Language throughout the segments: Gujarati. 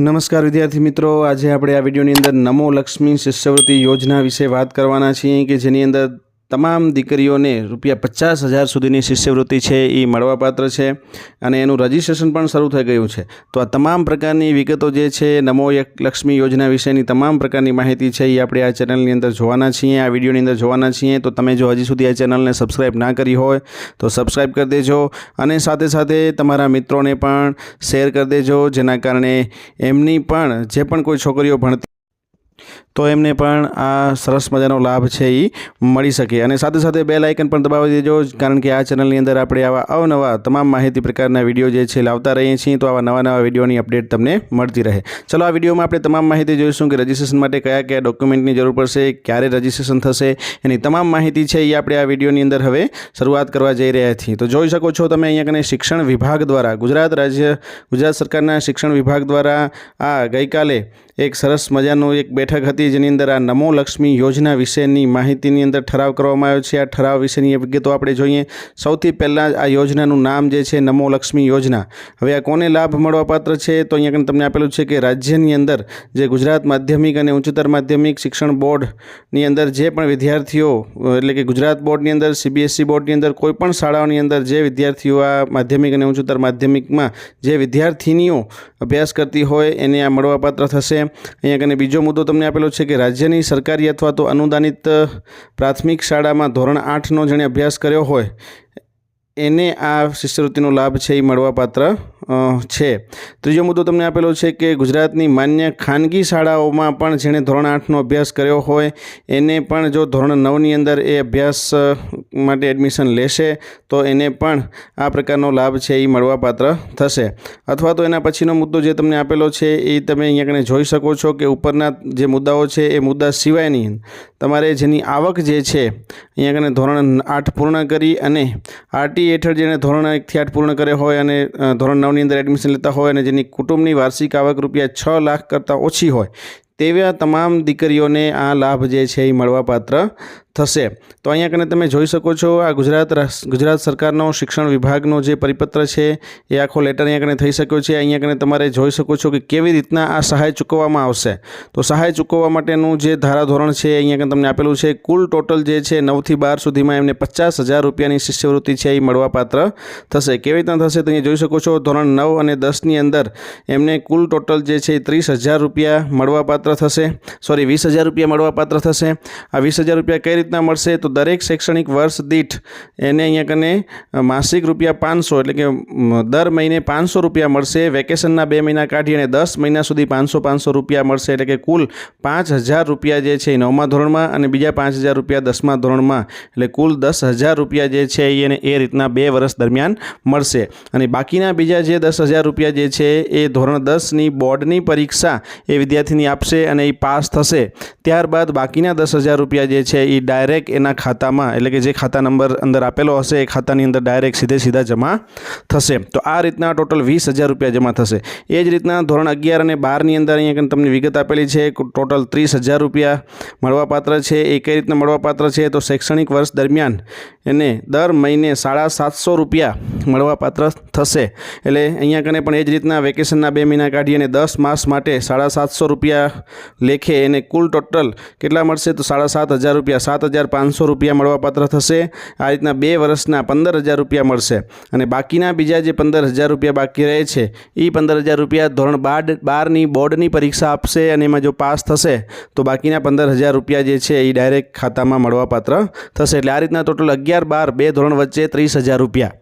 નમસ્કાર વિદ્યાર્થી મિત્રો, આજે આપણે આ વિડીયોની અંદર નમો લક્ષ્મી શિષ્યવૃત્તિ યોજના વિશે વાત કરવાના છીએ કે જેની અંદર તમામ દીકરીઓને રૂપિયા પચાસ હજાર સુધીની શિષ્યવૃત્તિ છે એ મળવાપાત્ર છે અને એનું રજિસ્ટ્રેશન પણ શરૂ થઈ ગયું છે. તો આ તમામ પ્રકારની વિગતો જે છે, નમો લક્ષ્મી યોજના વિશેની તમામ પ્રકારની માહિતી છે એ આપણે આ ચેનલની અંદર જોવાના છીએ. આ વિડીયોની અંદર જોવાના છીએ. તો તમે જો હજી સુધી આ ચેનલને સબસ્ક્રાઈબ ના કરી હોય, તો સબસ્ક્રાઈબ કરી દેજો અને સાથે સાથે તમારા મિત્રોને પણ શેર કરી દેજો, જેના કારણે એમની પણ જે પણ કોઈ છોકરીઓ ભણતી તો એમને પણ આ સરસ મજાનો લાભ છે એ મળી શકે. અને સાથે સાથે બે આઇકન પણ દબાવી દેજો, કારણ કે આ ચેનલની અંદર આપણે આવા અવનવા તમામ માહિતી પ્રકારના વીડિયો જે છે લાવતા રહીએ છીએ, તો આવા નવા નવા વિડીયોની અપડેટ તમને મળતી રહે. ચલો, આ વિડીયોમાં આપણે તમામ માહિતી જોઈશું કે રજિસ્ટ્રેશન માટે કયા કયા ડોક્યુમેન્ટની જરૂર પડશે, ક્યારે રજિસ્ટ્રેશન થશે, એની તમામ માહિતી છે એ આપણે આ વિડીયોની અંદર હવે શરૂઆત કરવા જઈ રહ્યા છીએ. તો જોઈ શકો છો તમે અહીંયા કને શિક્ષણ વિભાગ દ્વારા, ગુજરાત રાજ્ય, ગુજરાત સરકારના શિક્ષણ વિભાગ દ્વારા આ ગઈકાલે એક સરસ મજાનું એક બેઠક હતી, જેની અંદર આ નમો લક્ષ્મી યોજના વિશેની માહિતીની અંદર ઠરાવ કરવામાં આવ્યો છે. આ ઠરાવ વિશેની વિગતો આપણે જોઈએ. સૌથી પહેલાં આ યોજનાનું નામ જે છે, નમો લક્ષ્મી યોજના. હવે આ કોને લાભ મળવાપાત્ર છે? તો અહીંયા તમને આપેલું છે કે રાજ્યની અંદર જે ગુજરાત માધ્યમિક અને ઉચ્ચતર માધ્યમિક શિક્ષણ બોર્ડની અંદર જે પણ વિદ્યાર્થીઓ, એટલે કે ગુજરાત બોર્ડની અંદર સીબીએસસી બોર્ડની અંદર, કોઈ પણ શાળાઓની અંદર જે વિદ્યાર્થીઓ આ માધ્યમિક અને ઉચ્ચતર માધ્યમિકમાં જે વિદ્યાર્થિનીઓ અભ્યાસ કરતી હોય, એને આ મળવાપાત્ર થશે. અહીંયા કને બીજો મુદ્દો તમને આપેલો છે કે રાજ્યની સરકારી અથવા તો અનુદાનિત પ્રાથમિક શાળામાં ધોરણ આઠનો જેણે અભ્યાસ કર્યો હોય એને આ શિષ્યવૃત્તિનો લાભ છે એ મળવાપાત્ર છે. ત્રીજો મુદ્દો તમને આપેલો છે કે ગુજરાતની માન્ય ખાનગી શાળાઓમાં પણ જેણે ધોરણ આઠનો અભ્યાસ કર્યો હોય, એને પણ જો ધોરણ નવની અંદર એ અભ્યાસ માટે એડમિશન લેશે, તો એને પણ આ પ્રકારનો લાભ છે એ મળવાપાત્ર થશે. અથવા તો એના પછીનો મુદ્દો જે તમને આપેલો છે એ તમે અહીંયા કને જોઈ શકો છો કે ઉપરના જે મુદ્દાઓ છે એ મુદ્દા સિવાયની તમારે જેની આવક જે છે, અહીંયા કને ધોરણ આઠ પૂર્ણ કરી અને આરટી હેઠળ જેને ધોરણ એકથી આઠ પૂર્ણ કરે હોય અને ધોરણ નવની અંદર એડમિશન લેતા હોય અને જેની કુટુંબની વાર્ષિક આવક રૂપિયા છ લાખ કરતાં ઓછી હોય, તેવા તમામ દીકરીઓને આ લાભ જે છે એ મળવાપાત્ર થશે. તો અહીંયા કને તમે જોઈ શકો છો, આ ગુજરાત ગુજરાત સરકારનો શિક્ષણ વિભાગનો જે પરિપત્ર છે, એ આખો લેટર અહીંયા કને થઈ શક્યો છે. અહીંયા કને તમારે જોઈ શકો છો કે કેવી રીતના આ સહાય ચૂકવવામાં આવશે. તો સહાય ચૂકવવા માટેનું જે ધારાધોરણ છે, અહીંયા કને તમને આપેલું છે, કુલ ટોટલ જે છે નવથી બાર સુધીમાં એમને પચાસ હજાર રૂપિયાની શિષ્યવૃત્તિ છે, એ મળવાપાત્ર થશે. કેવી રીતના થશે તો અહીંયા જોઈ શકો છો, ધોરણ નવ અને દસની અંદર એમને કુલ ટોટલ જે છે, એ ત્રીસ હજાર રૂપિયા મળવાપાત્ર થશે. સોરી વીસ હજાર રૂપિયા મળવાપાત્ર થશે. આ વીસ હજાર રૂપિયા કઈ રીતના મળશે તો દરેક શૈક્ષણિક વર્ષ દીઠ એને અહીંયા કને માસિક રૂપિયા પાંચસો એટલે કે દર મહિને પાંચસો રૂપિયા મળશે. વેકેશનના બે મહિના કાઢી અને દસ મહિના સુધી પાંચસો પાંચસો રૂપિયા મળશે. એટલે કે કુલ પાંચ હજાર રૂપિયા જે છે એ નવમા ધોરણમાં અને બીજા પાંચ હજાર રૂપિયા દસમા ધોરણમાં. એટલે કુલ દસ હજાર રૂપિયા જે છે એને એ રીતના બે વર્ષ દરમિયાન મળશે. અને બાકીના બીજા જે દસ હજાર રૂપિયા જે છે એ ધોરણ દસની બોર્ડની પરીક્ષા એ વિદ્યાર્થીની આપશે અને એ પાસ થશે. ત્યારબાદ બાકીના દસ હજાર રૂપિયા જે છે એ ડાયરેક્ટ એના ખાતામાં, એટલે કે જે ખાતા નંબર અંદર આપેલો હશે, એ ખાતાની અંદર ડાયરેક્ટ સીધે સીધા જમા થશે. તો આ રીતના ટોટલ વીસ હજાર રૂપિયા જમા થશે. એ જ રીતના ધોરણ અગિયાર અને બારની અંદર અહીંયા તમને વિગત આપેલી છે ટોટલ ત્રીસ હજાર રૂપિયા મળવાપાત્ર છે. એ કઈ રીતના મળવાપાત્ર છે? તો શૈક્ષણિક વર્ષ દરમિયાન એને દર મહિને સાડા સાતસો રૂપિયા મળવાપાત્ર થશે. એટલે અહીંયા કને પણ એ જ રીતના વેકેશનના બે મહિના કાઢી અને દસ માસ માટે સાડા સાતસો રૂપિયા લેખે એને કુલ ટોટલ કેટલા મળશે? તો સાડા સાત હજાર રૂપિયા. સાત હજાર પાંચસો રૂપિયા મળવાપાત્ર થશે. આ રીતના બે વર્ષના પંદર હજાર રૂપિયા મળશે. અને બાકીના બીજા જે પંદર હજાર રૂપિયા બાકી રહે છે એ પંદર હજાર રૂપિયા ધોરણ બાર, બારની બોર્ડની પરીક્ષા આપશે અને એમાં જો પાસ થશે, તો બાકીના પંદર હજાર રૂપિયા જે છે એ ડાયરેક્ટ ખાતામાં મળવાપાત્ર થશે. એટલે આ રીતના ટોટલ અગિયાર બાર બે ધોરણ વચ્ચે ત્રીસ હજાર રૂપિયા.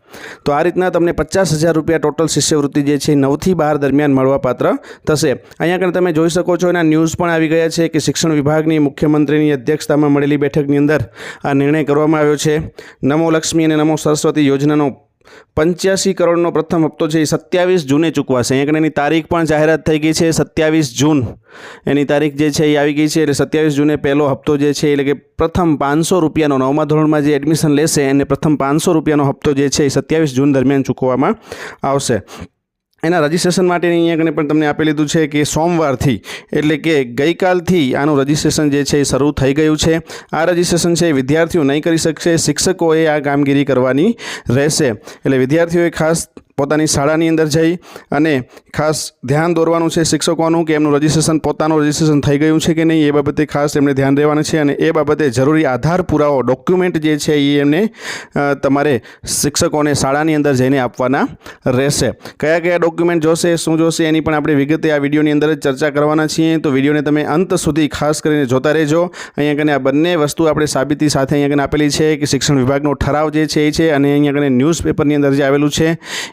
તો આ રીતના તમને પચાસ હજાર રૂપિયા ટોટલ શિષ્યવૃત્તિ જે છે નવથી બાર દરમિયાન મળવાપાત્ર થશે. અહીંયા આગળ તમે જોઈ શકો છો એના ન્યૂઝ પણ આવી ગયા છે કે શિક્ષણ વિભાગની મુખ્યમંત્રીની અધ્યક્ષતામાં મળેલી બેઠકની અંદર આ નિર્ણય કરવામાં આવ્યો છે. નમો લક્ષ્મી અને નમો સરસ્વતી યોજનાનો પંચ્યાસી કરોડનો પ્રથમ હપ્તો છે એ સત્યાવીસ જૂને ચૂકવાશે. અહીંયા એની તારીખ પણ જાહેરાત થઈ ગઈ છે, સત્યાવીસ જૂન. એની તારીખ જે છે એ આવી ગઈ છે, એટલે સત્યાવીસ જૂને પહેલો હપ્તો જે છે, એટલે કે પ્રથમ પાંચસો રૂપિયાનો, નવમા ધોરણમાં જે એડમિશન લેશે, એને પ્રથમ પાંચસો રૂપિયાનો હપ્તો જે છે એ સત્યાવીસ જૂન દરમિયાન ચૂકવવામાં આવશે. એના રજિસ્ટ્રેશન માટેની અહીંયા આગળ પણ તમને આપી લીધું છે કે સોમવારથી, એટલે કે ગઈકાલથી આનું રજિસ્ટ્રેશન જે છે એ શરૂ થઈ ગયું છે. આ રજિસ્ટ્રેશન છે વિદ્યાર્થીઓ નહીં કરી શકશે, શિક્ષકોએ આ કામગીરી કરવાની રહેશે. એટલે વિદ્યાર્થીઓએ ખાસ પોતાની શાળાની અંદર જઈ અને ખાસ ધ્યાન દોરવાનું છે શિક્ષકોનું કે એમનું રજિસ્ટ્રેશન પોતાનું રજિસ્ટ્રેશન થઈ ગયું છે કે નહીં એ બાબતે ખાસ એમને ધ્યાન રહેવાનું છે અને એ બાબતે જરૂરી આધાર પુરાવો ડોક્યુમેન્ટ જે છે એ એમને તમારે શિક્ષકોને શાળાની અંદર જઈને આપવાના રહેશે. કયા કયા ડોક્યુમેન્ટ જોશે, શું જોશે, એની પણ આપણે વિગતે આ વિડીયોની અંદર જ ચર્ચા કરવાના છીએ. તો વિડીયોને તમે અંત સુધી ખાસ કરીને જોતા રહેજો. અહીંયા કને આ બંને વસ્તુ આપણે સાબિતી સાથે અહીંયા કને આપેલી છે કે શિક્ષણ વિભાગનો ઠરાવ જે છે એ છે અને અહીંયા કને ન્યૂઝપેપરની અંદર જે આવેલું છે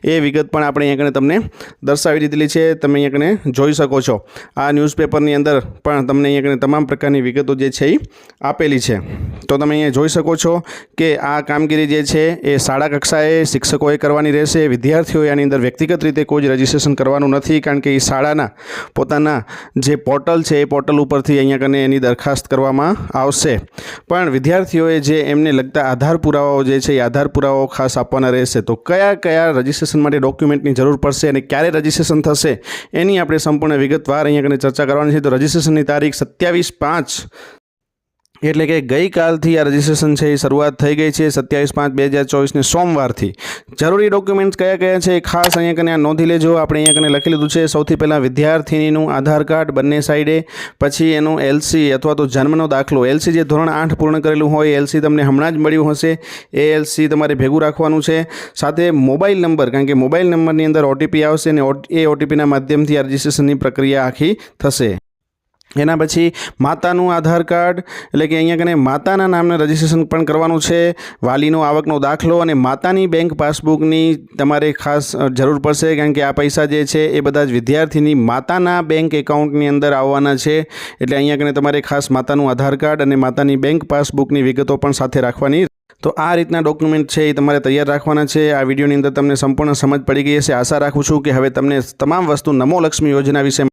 એ વિગત પણ આપણે અહીંયા તમને દર્શાવી દીધેલી છે. તમે અહીંયા કને જોઈ શકો છો. આ ન્યૂઝપેપરની અંદર પણ તમને અહીંયા તમામ પ્રકારની વિગતો જે છે એ આપેલી છે. તો તમે અહીંયા જોઈ શકો છો કે આ કામગીરી જે છે એ શાળા કક્ષાએ શિક્ષકોએ કરવાની રહેશે. વિદ્યાર્થીઓએ આની અંદર વ્યક્તિગત રીતે કોઈ જ રજિસ્ટ્રેશન કરવાનું નથી કારણ કે એ શાળાના પોતાના જે પોર્ટલ છે એ પોર્ટલ ઉપરથી અહીંયા કને એની દરખાસ્ત કરવામાં આવશે. પણ વિદ્યાર્થીઓએ જે એમને લગતા આધાર પુરાવાઓ જે છે એ આધાર પુરાવાઓ ખાસ આપવાના રહેશે. તો કયા કયા રજિસ્ટ્રેશન માટે ડોક્યુમેન્ટની જરૂર પડશે અને ક્યારે રજિસ્ટ્રેશન થશે, એની આપણે સંપૂર્ણ વિગતવાર અહીંયા કને ચર્ચા કરવાની છે. તો રજિસ્ટ્રેશનની તારીખ સત્યાવીસ પાંચ એટલે કે ગઈકાલથી આ રજિસ્ટ્રેશન છે એ શરૂઆત થઈ ગઈ છે સત્યાવીસ પાંચ બે હજાર ચોવીસને સોમવારથી. જરૂરી ડોક્યુમેન્ટ્સ કયા કયા છે એ ખાસ અહીંયા કને નોંધી લેજો. આપણે અહીંયા કને લખી લીધું છે સૌથી પહેલાં વિદ્યાર્થીનીનું આધાર કાર્ડ બંને સાઈડે પછી એનું એલસી અથવા તો જન્મનો દાખલો. એલસી જે ધોરણ આઠ પૂર્ણ કરેલું હોય એલસી તમને હમણાં જ મળ્યું હશે. એ એલસી તમારે ભેગું રાખવાનું છે. સાથે મોબાઈલ નંબર, કારણ કે મોબાઈલ નંબરની અંદર ઓટીપી આવશે અને એ ઓટીપીના માધ્યમથી આ રજિસ્ટ્રેશનની પ્રક્રિયા આખી થશે. એના પછી માતાનું આધાર કાર્ડ, એટલે કે અહીંયા કને માતાના નામને રજીસ્ટ્રેશન પણ કરવાનું છે. વાલીનો આવકનો દાખલો અને માતાની બેંક પાસબુકની તમારે ખાસ જરૂર પડશે, કારણ કે આ પૈસા જે છે એ બધા જ વિદ્યાર્થીની માતાના બેંક એકાઉન્ટની અંદર આવવાના છે. એટલે અહીંયા કને તમારે ખાસ માતાનું આધાર કાર્ડ અને માતાની બેંક પાસબુકની વિગતો પણ સાથે રાખવાની. તો આ રીતના ડોક્યુમેન્ટ છે એ તમારે તૈયાર રાખવાના છે. આ વિડીયોની અંદર તમને સંપૂર્ણ સમજ પડી ગઈ હશે. આશા રાખું છું કે હવે તમને તમામ વસ્તુ નમો લક્ષ્મી યોજના વિશે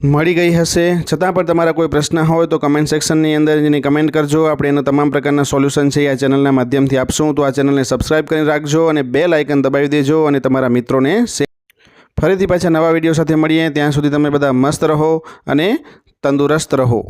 મળી ગઈ હશે. છતાં પણ તમારા કોઈ પ્રશ્ન હોય તો કમેન્ટ સેક્શનની અંદર જેની કમેન્ટ કરજો. આપણે એના તમામ પ્રકારના સોલ્યુશન છે આ ચેનલના માધ્યમથી આપશું. તો આ ચેનલને સબસ્ક્રાઇબ કરી રાખજો અને બે લાઇકન દબાવી દેજો અને તમારા મિત્રોને ફરીથી પાછા નવા વીડિયો સાથે મળીએ. ત્યાં સુધી તમે બધા મસ્ત રહો અને તંદુરસ્ત રહો.